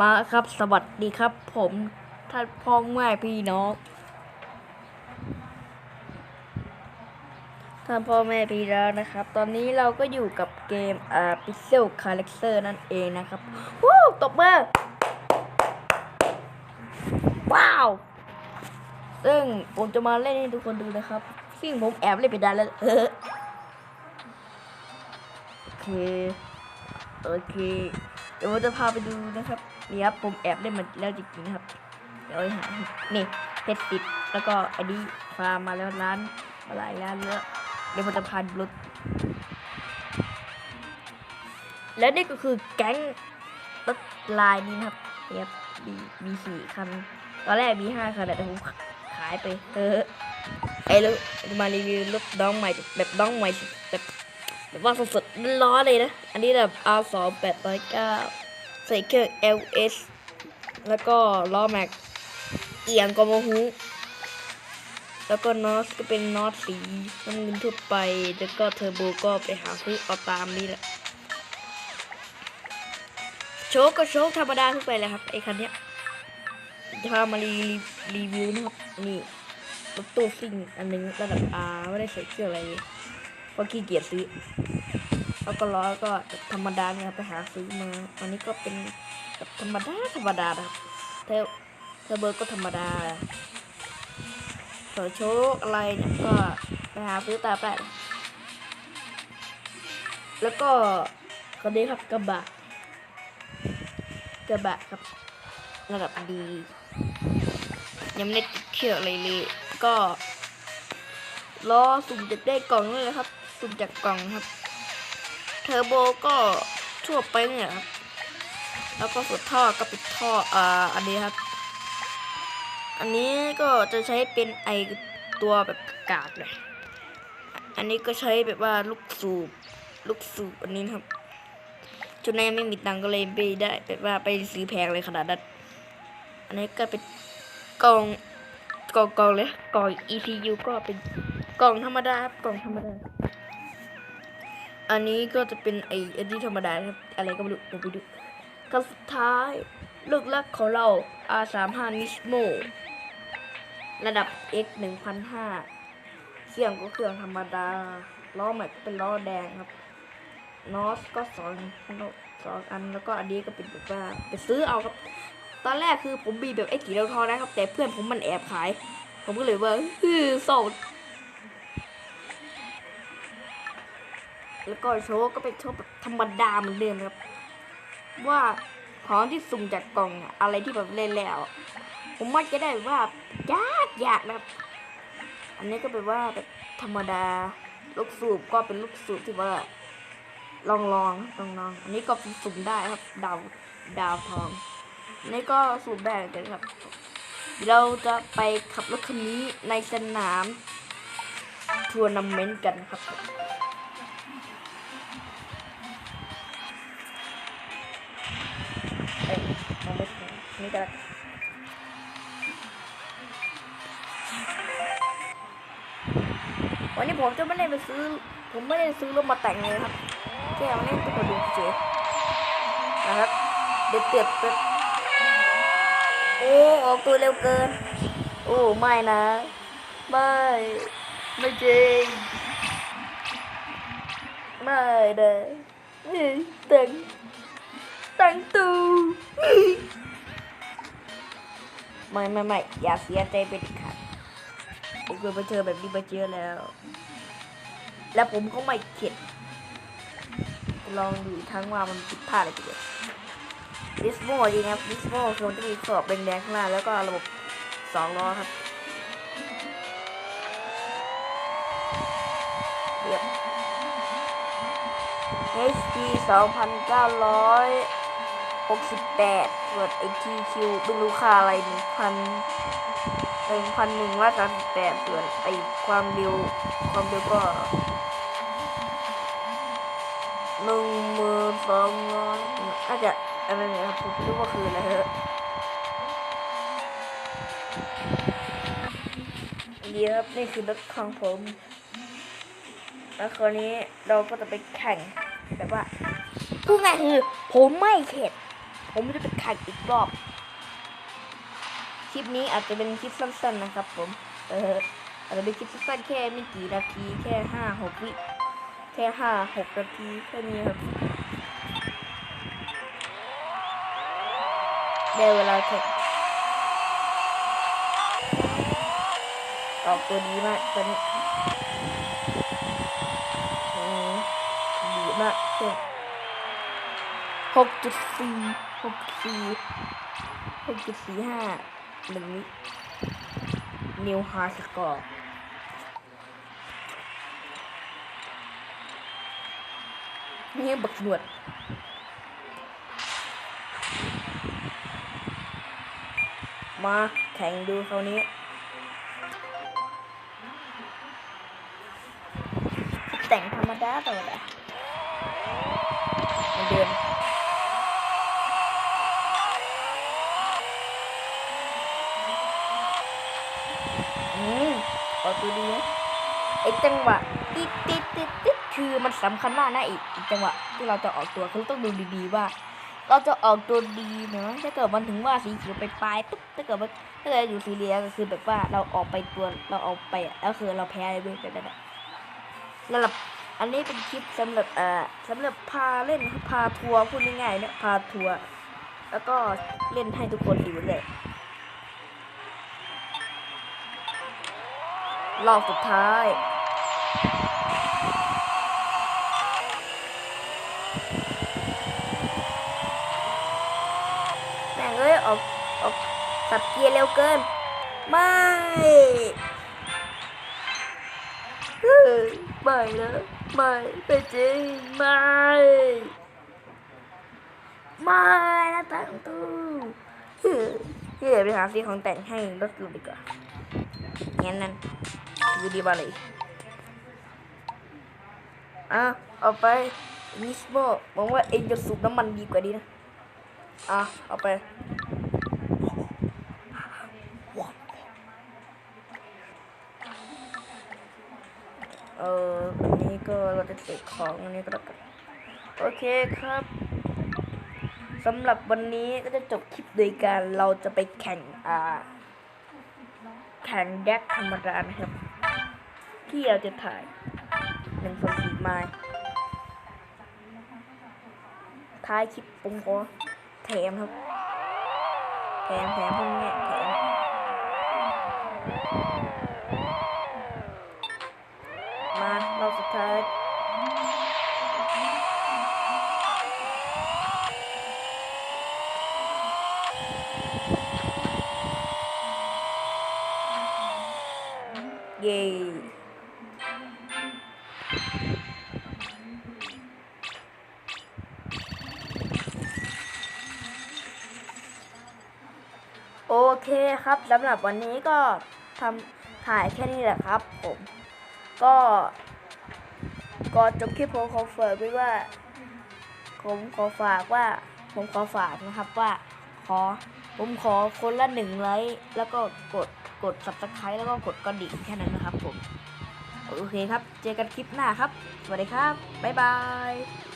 มาครับ สวัสดีครับ ผมท่านพ่อแม่พี่น้อง ท่านพ่อแม่พี่น้องนะครับ ตอนนี้เราก็อยู่กับเกมอ่า Pixel Character นั่นเองนะครับวู้ตบมือว้าว ซึ่งผมจะมาเล่นให้ทุกคนดูนะครับ ซึ่งผมแอบเล่นไปได้แล้วเออโอเค โอเค เดี๋ยวผมจะพาไปดูนะครับนี่ครับผมแอบเล่นมันแล้วจริงๆนะครับเดี๋ยวไปหานี่เพชรติดแล้วก็อันนี้ฟาร์มมาแล้วร้านมาหลายร้านแล้วเดี๋ยวผมจะพาดูรถและนี่ก็คือแก๊งรถลายนี้นะครับเนี่ยครับมีมีสี่คันตอนแรกมีห้าคันแต่ผมขายไปเออไอ้ล้วจะมารีวิวรถน้องใหม่แบบน้องใหม่แบบแบบว่าสดๆร้อนเลยนะ อันนี้แบบ R2 809 ใส่เครื่อง LS แล้วก็ล้อแม็ก เอียงกโมฮูแล้วก็นอสก็เป็นนอสสีน้ำเงินทั่วไป แล้วก็เทอร์โบก็ไปหาซื้อเอาตามนี้แหละ โชคก็โชคธรรมดาทั่วไปเลยครับไอ้คันเนี้ยจะพามารีรีวิวนะครับ นี่รถตู้ซิ่งอันหนึงระดับ R ไม่ได้ใส่เครื่องอะไรเพราะขี้เกียจซื้อ แล้วก็ล้อก็ธรรมดาเนี่ยครับไปหาซื้อมา อันนี้ก็เป็นแบบธรรมดาธรรมดาครับเทเทเบอร์ก็ธรรมดาส่วนโชคอะไรเนี่ยก็ไปหาซื้อตามได้แล้วก็คันนี้ครับกระบะกระบะครับระดับดียังไม่ได้ติดเครื่องอะไรเลยก็รอสุ่มจากได้กล่องนี่แหละครับ สุ่มจากกล่องครับ เทอร์โบก็ทั่วไปเนี่ยครับ แล้วก็สุดท่อก็ปิดท่ออ่าอันนี้ครับ อันนี้ก็จะใช้เป็นไอตัวแบบกากเลย อันนี้ก็ใช้แบบว่าลูกสูบลูกสูบอันนี้นครับชุดนี้ไม่มีตังก็เลยไปได้แบบว่าไปซื้อแพงเลยขนาดนั้น อันนี้ก็เป็นกล่องกล่องกล่องเลยกล่อง ECU ก็เป็นกล่องธรรมดาครับกล่องธรรมดา อันนี้ก็จะเป็นไออันที่ธรรมดาครับ อะไรก็ไม่รู้เดี๋ยวไปดูคำสุดท้ายลูกลักของเรา R35 Nismo ระดับ X 1005เครื่องก็เครื่องธรรมดา ล้อแม็กก็เป็นล้อแดงครับ นอสก็สองสองอันแล้วก็อันนี้ก็เป็นแบบว่าไปซื้อเอาครับ ตอนแรกคือผมมีแบบไอ้กี่เราทองนะครับ แต่เพื่อนผมมันแอบขาย ผมก็เลยว่าฮือโสด แล้วก็โชว์ก็เป็นโชว์แบบธรรมดาเหมือนเดิมครับ ว่าของที่สุ่มจากกล่องอะอะไรที่แบบเล่นแล้ว ผมว่าจะได้ว่ายากยากนะครับ อันนี้ก็เป็นว่าแบบธรรมดาลูกสูบก็เป็นลูกสูบที่ว่าลองลองลองลองอันนี้ก็สุ่มได้ครับดาวดาวทองอันนี้ก็สุ่มได้กันครับ เราจะไปขับรถคันนี้ในสนามทัวร์นาเมนต์กันครับ นี่ก็แล้วันนี้ผมจะไม่ได้ไปซื้อ ผมไม่ได้ซื้อรถมาแต่งเลยครับแค่เอาเล่นตัวดูเฉยนะครับเด็ดเด็ดเด็ดโอ้ออกตัวเร็วเกิน โอ้ไม่นะไม่ไม่จริงไม่เด้อนี่แต่งแต่งตู ไม่ไม่ไม่อย่าเสียใจเป็นขาดผมเคยไปเจอแบบนี้มาเจอแล้ว และผมก็ไม่เข็ด ลองดูอีกครั้งว่ามันผิดพลาดอะไรไปเลยดิสโมดีนะครับดิสโมคือมันจะมีขอบเป็นแดงข้างหน้าแล้วก็ระบบสองล้อครับเรียบ HD 68ส่วน ATQ ไม่รู้ค่าอะไรหนึ่งพันหนึ่งพันหนึ่งร้อยสามสิบแปดส่วนไอความเร็วความเร็วก็หนึ่งหมื่นสองร้อยน่าจะอะไรเนี่ยครับผมไม่รู้ว่าคืออะไรเหรอดีครับนี่คือรถของผมแล้วคราวนี้เราก็จะไปแข่งแบบว่าพูดง่ายคือผมไม่เข็ด ผมจะไปแข่งอีกรอบ คลิปนี้อาจจะเป็นคลิปสั้นๆนะครับ ผม เอออาจจะเป็นคลิปสั้นๆแค่ไม่กี่นาทีแค่ห้าหกวิแค่ห้าหกนาทีแค่นี้ครับได้เวลาแข่งออกตัวดีมากตอนนี้ดีมากเช่นหกจุดสี่ หกสี่หกจุดสี่ห้าหนึ่งนิวฮาร์สกอร์นี่บักหนวดมาแข่งดูคราวนี้ แต่งธรรมดาธรรมดาเหมือนเดิมอื มเอาตัวดีนะไอ้จังหวะติดติดติดติดคือมันสำคัญมากนะอีกอีกจังหวะที่เราจะออกตัวคือต้องดูดีๆว่า เราจะออกตัวดีเนาะถ้าเกิดมันถึงว่าสีเขียวไปปลายปุ๊บถ้าเกิดมันถ้าเกิดอยู่สีเหลืองก็คือแบบว่าเราออกไปตัวเราออกไปแล้วคือเราแพ้เลยเว้ยแบบนั้นอะสำหรับอันนี้เป็นคลิปสำหรับอ่าสำหรับพาเล่นพาทัวร์พูดง่ายๆเนี่ยพาทัวร์แล้วก็เล่นให้ทุกคนดูเลย รอบสุดท้าย แม่งเอ้ยออกออกสับเกียร์เร็วเกิน ไม่เฮ้ยไม่นะไม่ไม่จริงไม่ไม่นะตังตู้เฮ้ยเฮ้ยไปหาซื้อของแต่งให้รถกูดีกว่างั้นนั่น คือดีบาเลยอะเอาไปนิสโมหวังว่าเองจะสูบน้ำมันดีกว่านี้นะ อะเอาไปเอออันนี้ก็เราจะเก็บของอันนี้ก็แล้วกันโอเคครับสำหรับวันนี้ก็จะจบคลิปโดยการเราจะไปแข่งอ่าแข่งแดกธรรมดานะครับ ที่เราจะถ่ายหนึ่งสองสี่ไม้ท้ายคลิปปุ้งก็แถมครับ แถมแถมพวกเนี้แถม โอเคครับสำหรับวันนี้ก็ทำถ่ายแค่นี้แหละครับ ผม ก็ก่อนจบคลิปผมขอฝากไว้ว่า ผมขอฝากว่า ผมขอฝากนะครับว่าขอผมขอคนละหนึ่งไลค์แล้วก็กดกด subscribe แล้วก็กดกระดิ่งแค่นั้นนะครับผม โอเคครับ เจอกันคลิปหน้าครับ สวัสดีครับ บ๊ายบาย